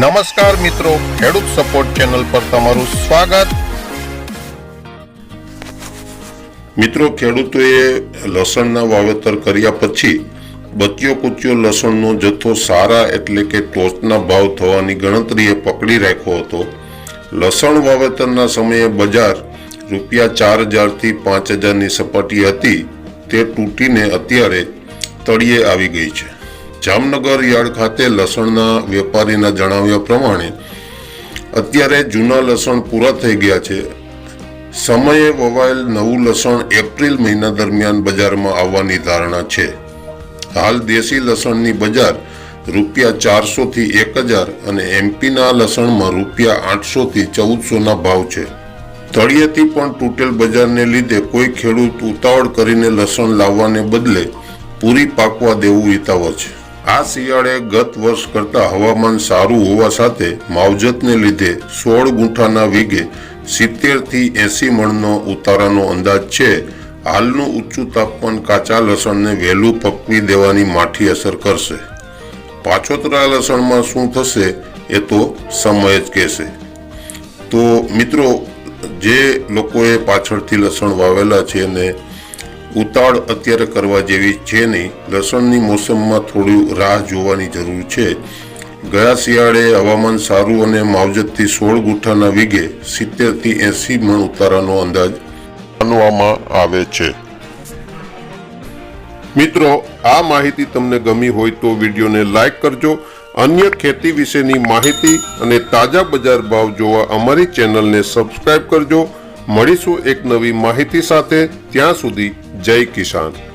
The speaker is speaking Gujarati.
નમસ્કાર મિત્રો, ખેડૂત સપોર્ટ ચેનલ પર તમારું સ્વાગત. મિત્રો, ખેડૂતોએ લસણના વાવેતર કર્યા પછી બચ્યો કુચ્યો લસણનો જથ્થો સારા એટલે કે ટોચના ભાવ થવાની ગણતરીએ પકડી રાખ્યો હતો. લસણ વાવેતરના સમયે બજાર રૂપિયા ચાર હજારથી પાંચ હજારની સપાટી હતી. તે તૂટીને અત્યારે તળિયે આવી ગઈ છે. જામનગર યાર્ડ ખાતે લસણના વેપારીના જણાવ્યા પ્રમાણે અત્યારે જૂના લસણ પૂરા થઈ ગયા છે. સમયે વવાયેલ નવું લસણ એપ્રિલ મહિના દરમિયાન બજારમાં આવવાની ધારણા છે. હાલ દેશી લસણની બજાર રૂપિયા ચારસોથી એક હજાર અને એમપીના લસણમાં રૂપિયા આઠસોથી ચૌદસોના ભાવ છે. તળિયેથી પણ તૂટેલ બજારને લીધે કોઈ ખેડૂત ઉતાવળ કરીને લસણ લાવવાને બદલે પૂરી પાકવા દેવું વિતાવે છે. આ શિયાળે ગત વર્ષ કરતા હવામાન સારું હોવા સાથે માવજતને લીધે સોળ ગુંઠાના વીઘે સિત્તેરથી એસી મણનો ઉતારાનો અંદાજ છે. હાલનું ઊંચું તાપમાન કાચા લસણને વહેલું પકવી દેવાની માઠી અસર કરશે. પાછોતરા લસણમાં શું થશે એ તો સમય જ કહેશે. તો મિત્રો, જે લોકોએ પાછળથી લસણ વાવેલા છે અને ઉતાળ અત્યારે કરવા જેવી છે નહીં. લસણની મોસમમાં થોડું રાહ જોવાની જરૂર છે. ગયા શિયાળે હવામાન સારું અને માવજતથી સોળ ગુઠ્ઠાના વીઘે સિત્તેરથી એંસી મણ ઉતારાનો અંદાજ માનવામાં આવે છે. મિત્રો, આ માહિતી તમને ગમી હોય તો વિડીયોને લાઈક કરજો. અન્ય ખેતી વિશેની માહિતી અને તાજા બજાર ભાવ જોવા અમારી ચેનલને સબસ્ક્રાઇબ કરજો. મળીશું એક નવી માહિતી સાથે. ત્યાં સુધી જય કિસાન.